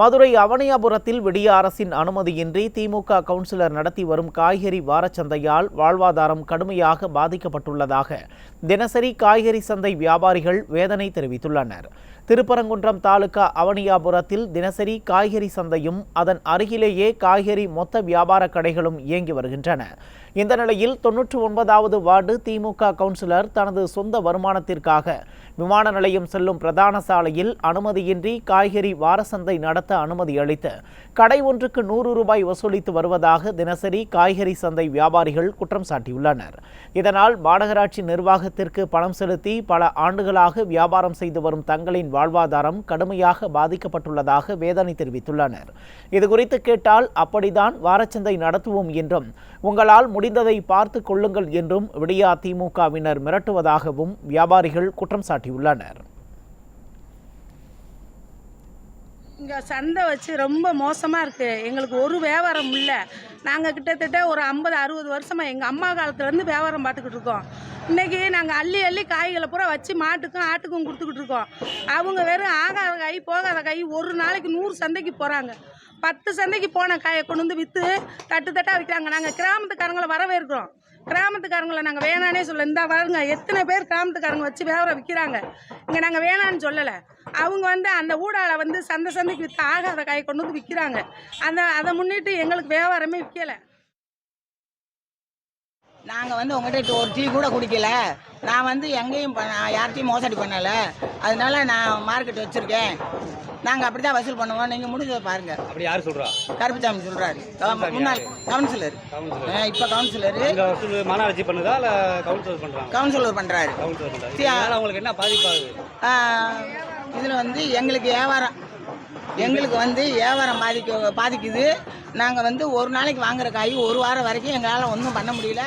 மதுரை அவனியாபுரத்தில் விடிய அரசின் அனுமதியின்றி திமுக கவுன்சிலர் நடத்தி வரும் காய்கறி வாரச்சந்தையால் வாழ்வாதாரம் கடுமையாக பாதிக்கப்பட்டுள்ளதாக தினசரி காய்கறி சந்தை வியாபாரிகள் வேதனை தெரிவித்துள்ளனர். திருப்பரங்குன்றம் தாலுகா அவனியாபுரத்தில் தினசரி காய்கறி சந்தையும் அதன் அருகிலேயே காய்கறி மொத்த வியாபார கடைகளும் இயங்கி வருகின்றன. இந்த நிலையில் தொன்னூற்று ஒன்பதாவது வார்டு திமுக கவுன்சிலர் தனது சொந்த வருமானத்திற்காக விமான நிலையம் செல்லும் பிரதான சாலையில் அனுமதியின்றி காய்கறி வாரசந்தை நடத்த அனுமதி அளித்து கடை ஒன்றுக்கு நூறு ரூபாய் வசூலித்து வருவதாக தினசரி காய்கறி சந்தை வியாபாரிகள் குற்றம் சாட்டியுள்ளனர். இதனால் மாநகராட்சி நிர்வாகத்திற்கு பணம் செலுத்தி பல ஆண்டுகளாக வியாபாரம் செய்து வரும் தங்களின் வாழ்வாதாரம் கடுமையாக பாதிக்கப்பட்டுள்ளதாக வேதனை தெரிவித்துள்ளனர். இதுகுறித்து கேட்டால் அப்படிதான் வாரச்சந்தை நடத்துவோம் என்றும் உங்களால் முடிந்ததை பார்த்து கொள்ளுங்கள் என்றும் விடியா திமுகவினர் மிரட்டுவதாகவும் வியாபாரிகள் குற்றம் சாட்டியுள்ளனர் இங்கே சந்தை வச்சு ரொம்ப மோசமாக இருக்குது எங்களுக்கு ஒரு வியாபாரம் இல்லை. நாங்கள் கிட்டத்தட்ட ஒரு ஐம்பது அறுபது வருஷமாக எங்கள் அம்மா காலத்துலேருந்து வியாபாரம் பார்த்துக்கிட்டு இருக்கோம். இன்றைக்கி நாங்கள் அள்ளி அள்ளி காய்களை பூரா வச்சு மாட்டுக்கும் ஆட்டுக்கும் கொடுத்துக்கிட்டு இருக்கோம். அவங்க வெறும் ஆகாத காய் போகாத காய் ஒரு நாளைக்கு நூறு சந்தைக்கு போகிறாங்க பத்து சந்தைக்கு போன காயை கொண்டு வந்து விற்று தட்டு தட்டாக விற்கிறாங்க நாங்கள் கிராமத்துக்காரங்களை வரவேற்கிறோம். கிராமத்துக்காரங்களை நாங்கள் வேணானே சொல்ல இந்த பாருங்க எத்தனை பேர் கிராமத்துக்காரங்க வச்சு வியாபாரம் விற்கிறாங்க இங்கே நாங்கள் வேணான்னு சொல்லலை. அவங்க வந்து அந்த ஊடால வந்து சந்தை சந்தைக்கு விற்று ஆகாத காயை கொண்டு வந்து விற்கிறாங்க அந்த அதை முன்னிட்டு எங்களுக்கு வியாபாரமே விற்கலை நாங்கள் வந்து உங்கள்கிட்ட ஒரு டீ கூட குடிக்கல. நான் வந்து எங்கேயும் ப- நான் யார்கிட்டையும் மோசடி பண்ணலை. அதனால நான் மார்க்கெட் வச்சுருக்கேன். நாங்கள் அப்படி தான் வசூல் பண்ணுவோம். நீங்கள் முடிஞ்சதை பாருங்கள் அப்படி யார் சொல்றா? கருப்புசாமி சொல்கிறாரு முன்னாள் கவுன்சிலர். இப்போ கவுன்சிலர். மாநகராட்சி பண்ணுதா இல்ல கவுன்சிலர் பண்றாங்க? கவுன்சிலர் பண்ணுறாரு கவுன்சிலர் அவங்களுக்கு என்ன பாதிப்பாகுது இதில் வந்து எங்களுக்கு வியாபாரம். எங்களுக்கு வந்து வியாபாரம் பாதிக்க பாதிக்குது. நாங்கள் வந்து ஒரு நாளைக்கு வாங்குற காய் ஒரு வாரம் வரைக்கும் எங்களால் ஒன்றும் பண்ண முடியல.